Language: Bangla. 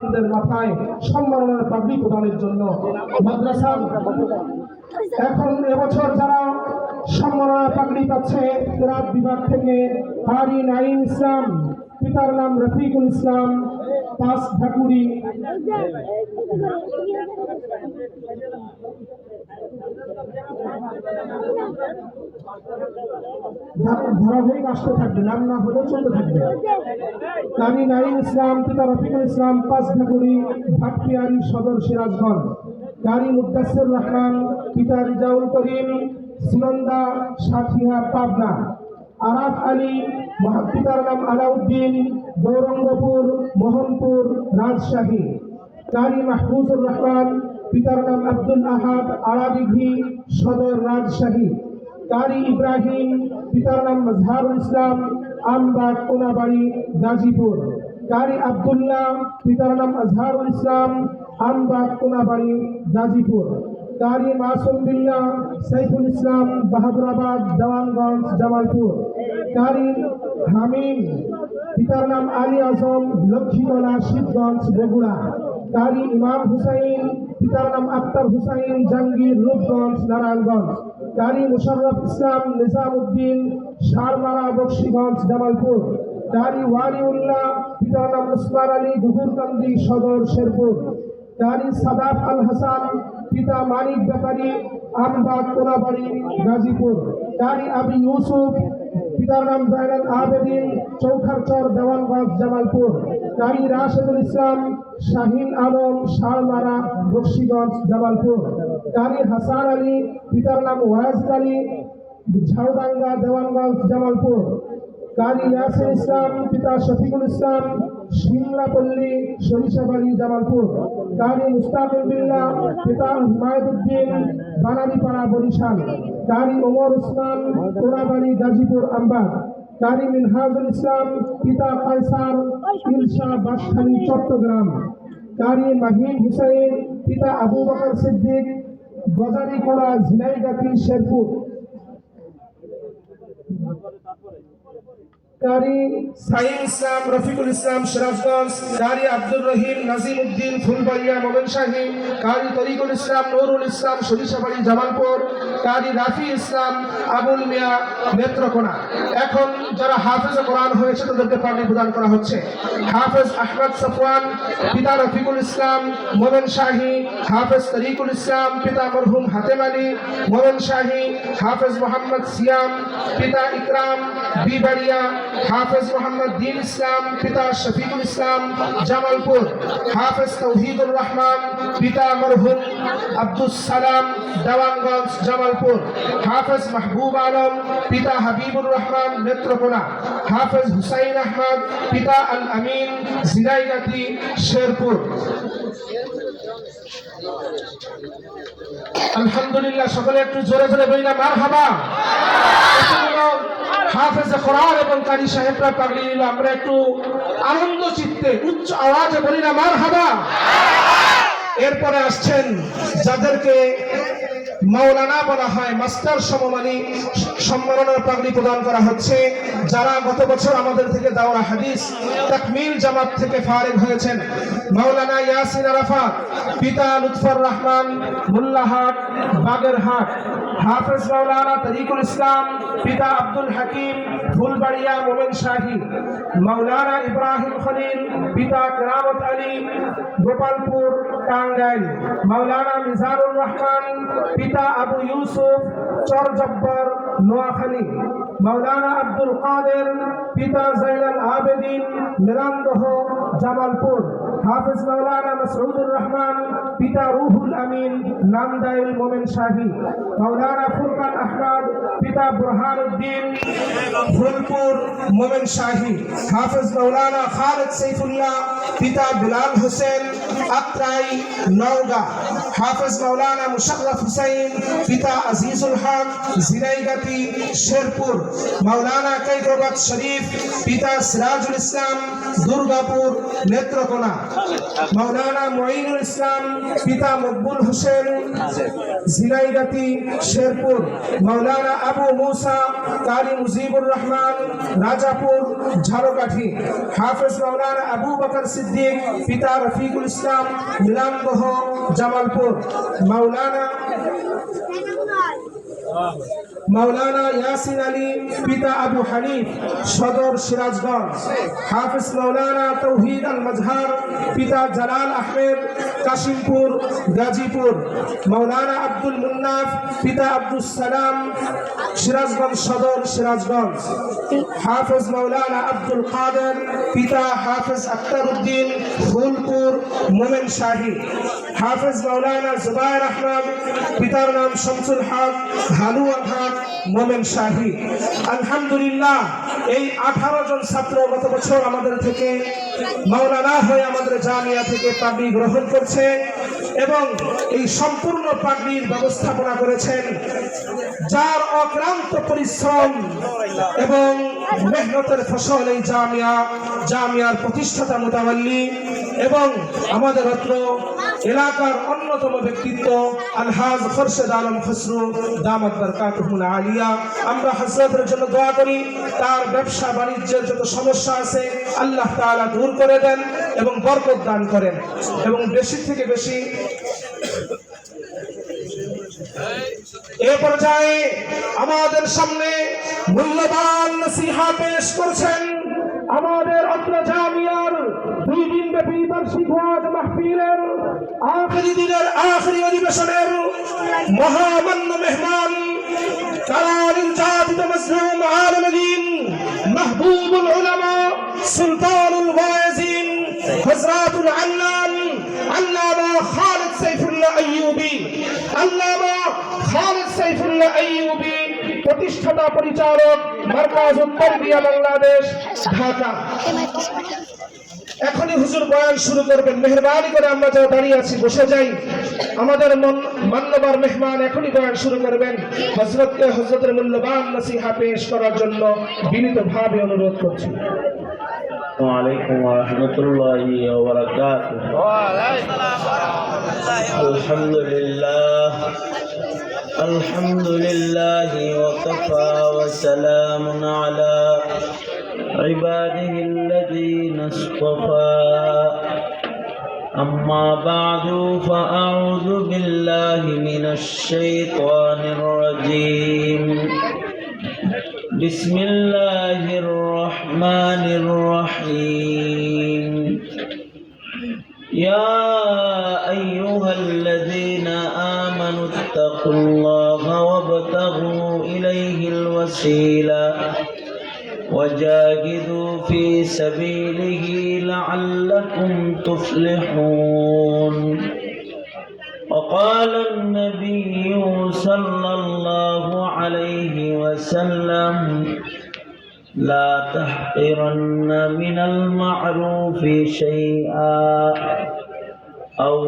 মাথায় সম্মাননার পাগড়ি প্রদানের জন্য মাদ্রাসা। এখন এবছর যারা সম্মাননা পাগড়ি পাচ্ছে রাত বিভাগ থেকে হারি নাইম ইসলাম, পিতার নাম রফিকুল ইসলাম পাস ঠাকুরি ধা- ধারাবাহিক আসতে থাকবে, নাম না হলেও চলতে থাকবে। ইসলাম, পিতা রফিকুল ইসলাম ভাটপিয়ারি সদর সিরাজগঞ্জ। রহমান, পিতা রিজাউল করিম সাথিয়া, পাবনা। আরাফ আলী পিতার নাম আলাউদ্দিন, গৌরঙ্গপুর, মোহনপুর, রাজশাহী। কারি মাহফুজুর রহমান, পিতার নাম আব্দুল আহাদ আড়াদিঘি সদর রাজশাহী। কারি ইব্রাহিম, পিতার নাম মজহারুল ইসলাম, আমবাগ কোনাবাড়ি গাজীপুর। কারি আব্দুল্লাহ, পিতার নাম আজহারুল ইসলাম, আমবাগ কোনাবাড়ি গাজীপুর। কারি মাসুম বিল্লাহ সাইফুল ইসলাম, বাহাদুরাবাদ, দেওয়ানগঞ্জ, জামালপুর। কারি হামিম, পিতার নাম আলী আজম, লক্ষ্মীতলা, শিবগঞ্জ, বগুড়া। কারি ইমাম হুসাইন, পিতার নাম আক্তার হুসাইন, জাহাঙ্গীর, রূপগঞ্জ, নারায়ণগঞ্জ। কারি মুশাররফ ইসলাম, নিজামউদ্দিন, সারমারা, বক্সিগঞ্জ, জামালপুর। কারি ওয়ালিউল্লাহ, পিতার নাম উসমান আলী গুহুরকান্দি সদর, শেরপুর। কারি সাদাফ আল হাসান পিতা মানিক ব্যাপারী, আমবাগ কোনাবাড়ি গাজীপুর। কারি আবি ইউসুফ, পিতার নাম জাইনাল আবেদিন, চৌখারচর, দেওয়ানগঞ্জ, জামালপুর। কারি রাশেদুল ইসলাম শাহিন আলম, শালমারা বক্সিগঞ্জ জামালপুর। কারি হাসান আলী, পিতার নাম ওয়াজ আলী ঝাউডাঙ্গা দেওয়ানগঞ্জ, জামালপুর। কারি ইয়াসির ইসলাম, পিতা শফিকুল ইসলাম সিমলাপল্লী সরিষাবাড়ি জামালপুর। কারি মুস্তাফিল বিল্লাহ, পিতা হিমায়তুদ্দিন বানারীপাড়া বরিশাল। কারি ওমর উসমান কোনাবাড়ি গাজীপুর, আম্বাগ। কারি মিনহাজুল ইসলাম, পিতা কায়সার ইলশা বাসখালী চট্টগ্রাম। কারি মাহিন হুসাইন, পিতা আবু বকর সিদ্দিক গজারিকোড়া ঝিনাইগাতি, শেরপুর। কারি সাইম ইসলাম, রফিকুল ইসলাম, সিরাজগঞ্জ। কারি আব্দুর রহিম, নাজিম উদ্দিন, ফুলবাড়িয়া মোমেন শাহী। কারি তরিকুল ইসলাম, নুরুল ইসলাম, সরিষাবাড়ি, জামালপুর। কারি রাফি ইসলাম আবুল মিয়া নেত্রকোনা। এখন যারা হাফেজ কোরআন হয়েছে, তাদেরকে পানি প্রদান করা হচ্ছে। হাফেজ আহমদ সফওয়ান, পিতা রফিকুল ইসলাম মোমেন শাহী, হাফেজ তরিকুল ইসলাম, পিতা মরহুম হাতেম আলী মোমেন শাহী, হাফেজ মোহাম্মদ সিয়াম, পিতা ইকরাম, বিবাড়িয়া, হাফেজ মোহাম্মদ দিন ইসলাম, পিতা শফিকুল ইসলাম, জামালপুর, হাফেজ তৌহিদুর রহমান, পিতা মরহুম আব্দুল সালাম, দেওয়ানগঞ্জ, জামালপুর। হাফেজ মাহবুব আলম, পিতা হাবিবুর রহমান, নেত্রকোনা। হাফেজ হুসাইন আহমদ, পিতা আল আমিন জিরাইগাতি শেরপুর। আলহামদুলিল্লাহ, সকলে একটু জোরে জোরে বইলা মার হাবা হাফেজ কোরআন এবং কারি সাহেবরা পাগড়ি নিল আমরা একটু আনন্দ চিত্তে, উচ্চ আওয়াজে বলি না মার হাবা এরপরে আসছেন যাদেরকে মাওলানা বলা হয় মাস্টার সমমানী সম্মাননার পাগড়ি প্রদান করা হচ্ছে। যারা গত বছর আমাদের থেকে দাওরা হাদিস, তাকমিল জামাত থেকে ফারেক হয়েছেন, মাওলানা ইয়াসিন আরাফাত, পিতা লুৎফর রহমান, মোল্লাহাট, বাগেরহাট, হাফেজ মাওলানা তরিকুল ইসলাম, পিতা আব্দুল হাকিম, ফুলবাড়িয়া মোমেন শাহী, মাওলানা ইব্রাহিম খলিল, পিতা কেরামত আলী, গোপালপুর টাঙ্গাইল, মাওলানা মিজানুর রহমান পিতা আবু ইউসুফ, চর চরজব্বর নোয়াখালী। মাওলানা আব্দুল কাদের, পিতা জাইনাল আবেদিন, মিলানদহ, জামালপুর। হাফিজ মাওলানা মাসউদুর রহমান, পিতা রুহুল আমিন, নান্দাইল মোমেন শাহী। মাওলানা ফুরকান আহমদ, পিতা বুরহানুদ্দিন। ফুলপুর মোমেন শাহী হাফিজ মাওলানা খালিদ সাইফুল্লাহ পিতা বিলাল হোসেন আত্রাই নওগাঁ হাফেজ মাওলানা মুশাররফ হুসাইন পিতা আজিজুল হক জিরাইগাতি শেরপুর মাওলানা কৈকবাদ শরীফ পিতা সিরাজুল ইসলাম দুর্গাপুর নেত্রকোনা মাওলানা মঈনুল ইসলাম পিতা মকবুল হোসেন জিরাইগাতি শেরপুর মাওলানা আবু মুসা কারি মুজিবুর রহমান রাজাপুর ঝাড়কাঠি হাফেজ মাওলানা আবু বকর সিদ্দিক পিতা রফিকুল ইসলাম মিলামদহ জামালপুর। মাওলানা মাওলানা ইয়াসিন আলী পিতা আবু হানিফ, সদর সিরাজগঞ্জ। হাফিজ মাওলানা তৌহিদ আল মজহার পিতা জালাল আহমেদ, কাশিমপুর, গাজীপুর। মাওলানা আব্দুল মুন্নাফ, পিতা আব্দুল সালাম, সিরাজগঞ্জ সদর সিরাজগঞ্জ। হাফিজ মাওলানা আব্দুল কাদের, পিতা হাফিজ আক্তার উদ্দিন ফুলপুর মোমেন শাহী। হাফিজ মাওলানা জুবাইর আহমদ, পিতার নাম শামসুল হক হক মোমেন শাহী। আলহামদুলিল্লাহ, এই আঠারো জন ছাত্র গত বছর আমাদের থেকে মাওলানা হয়ে আমাদের জামিয়া থেকে পাগড়ি গ্রহণ করছে এবং এই সম্পূর্ণ পাগড়ির ব্যবস্থাপনা করেছেন। যার অক্লান্ত পরিশ্রম এবং মেহনতের ফসল এই জামিয়া, জামিয়ার প্রতিষ্ঠাতা মোতাবাল্লি এবং আমাদের অত্র এলাকার অন্যতম ব্যক্তিত্ব আলহাজ খরশেদ আলম খসরু, দামত বরকাতুল আলিয়া। আমরা হজরতের জন্য দোয়া করি, তার ব্যবসা বাণিজ্যের যত সমস্যা আছে, আল্লাহ তাআলা দূর করে দেন এবং বরকত দান করেন। এবং বেশি থেকে বেশি এ পর্যায়ে আমাদের সামনে মূল্যবান নসিহা পেশ করছেন আমাদের অত্র জামিয়ার ব্যাপী বার্ষিক ওয়াজ মাহফিলের আখরি দিনের আখরি অধিবেশনের মহামান্য মেহমান কারার জাতিত মজলুম আলমদিন মাহবুবুল উলামা সুলতানুল ওয়াজিন হযরতুল আল্লাম, আল্লামা খালিদ সাইফুল্লাহ আইয়ুবী, আল্লামা খালিদ সাইফুল্লাহ আইয়ুবী, প্রতিষ্ঠাতা পরিচালক মার্কাজ উত্তর দিয়া বাংলাদেশ, ঢাকা। এখনই হুজুর বয়ান শুরু করবেন মেহরবানি করে আমরা যারা দাঁড়িয়ে আছি বসে যাই আমাদের মন- মান্যবর মেহমান এখনই বয়ান শুরু করবেন হজরতকে হজরতের মূল্যবান নসিহা পেশ করার জন্য বিনীতভাবে অনুরোধ করছি وعليكم ورحمة الله وبركاته الحمد لله الحمد لله وكفى وسلام على عباده الذين اصطفى. أما بعد فأعوذ بالله من الشيطان الرجيم. بسم الله الرحمن الرحيم. يا أيها الذين آمنوا اتقوا الله وابتغوا إليه الوسيلة. وجاهدوا في سبيله لعلكم تفلحون. وقال النبي صلى الله عليه وسلم لا تحقرن من المعروف شيئا أو